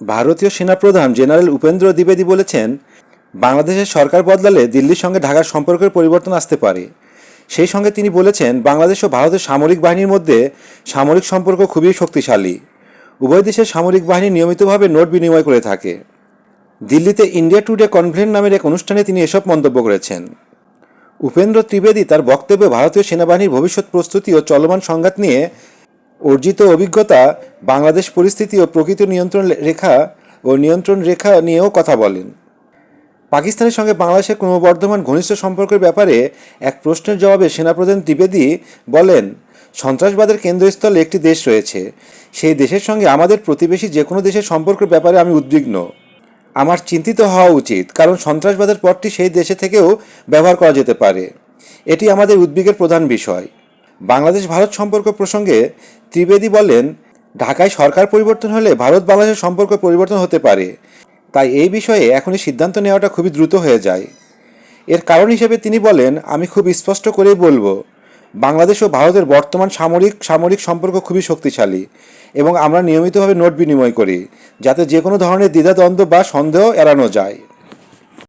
ভারতীয় সেনাপ্রধান জেনারেল উপেন্দ্র দ্বিবেদী বলেছেন, বাংলাদেশের সরকার বদলালে দিল্লির সঙ্গে ঢাকার সম্পর্কের পরিবর্তন আসতে পারে। সেই সঙ্গে তিনি বলেছেন, বাংলাদেশ ও ভারতের সামরিক বাহিনীর মধ্যে সামরিক সম্পর্ক খুবই শক্তিশালী। উভয় দেশের সামরিক বাহিনী নিয়মিতভাবে নোট বিনিময় করে থাকে। দিল্লিতে ইন্ডিয়া টুডে কনভেন্ট নামের এক অনুষ্ঠানে তিনি এসব মন্তব্য করেছেন। উপেন্দ্র ত্রিবেদী তার বক্তব্যে ভারতীয় সেনাবাহিনীর ভবিষ্যৎ প্রস্তুতি ও চলমান সংঘাত নিয়ে অর্জিত অভিজ্ঞতা বাংলাদেশ পরিস্থিতি ও প্রকৃত নিয়ন্ত্রণ রেখা ও নিয়ন্ত্রণ রেখা নিয়েও কথা বলেন। পাকিস্তানের সঙ্গে বাংলাদেশের ক্রমবর্ধমান ঘনিষ্ঠ সম্পর্কের ব্যাপারে এক প্রশ্নের জবাবে সেনাপ্রধান দ্বিবেদী বলেন, সন্ত্রাসবাদের কেন্দ্রস্থলে একটি দেশ রয়েছে। সেই দেশের সঙ্গে আমাদের প্রতিবেশী যে কোনো দেশের সম্পর্কের ব্যাপারে আমি উদ্বিগ্ন। আমার চিন্তিত হওয়া উচিত, কারণ সন্ত্রাসবাদের পথটি সেই দেশে থেকেও ব্যবহার করা যেতে পারে। এটি আমাদের উদ্বেগের প্রধান বিষয়। বাংলাদেশ ভারত সম্পর্ক প্রসঙ্গে ত্রিবেদী বলেন, ঢাকায় সরকার পরিবর্তন হলে ভারত বাংলাদেশের সম্পর্ক পরিবর্তন হতে পারে। তাই এই বিষয়ে এখনই সিদ্ধান্ত নেওয়াটা খুবই দ্রুত হয়ে যায়। এর কারণ হিসেবে তিনি বলেন, আমি খুব স্পষ্ট করেই বলব, বাংলাদেশ ও ভারতের বর্তমান সামরিক সামরিক সম্পর্ক খুবই শক্তিশালী এবং আমরা নিয়মিতভাবে নোট বিনিময় করি, যাতে যে কোনো ধরনের দ্বিধাদ্বন্দ্ব বা সন্দেহ এড়ানো যায়।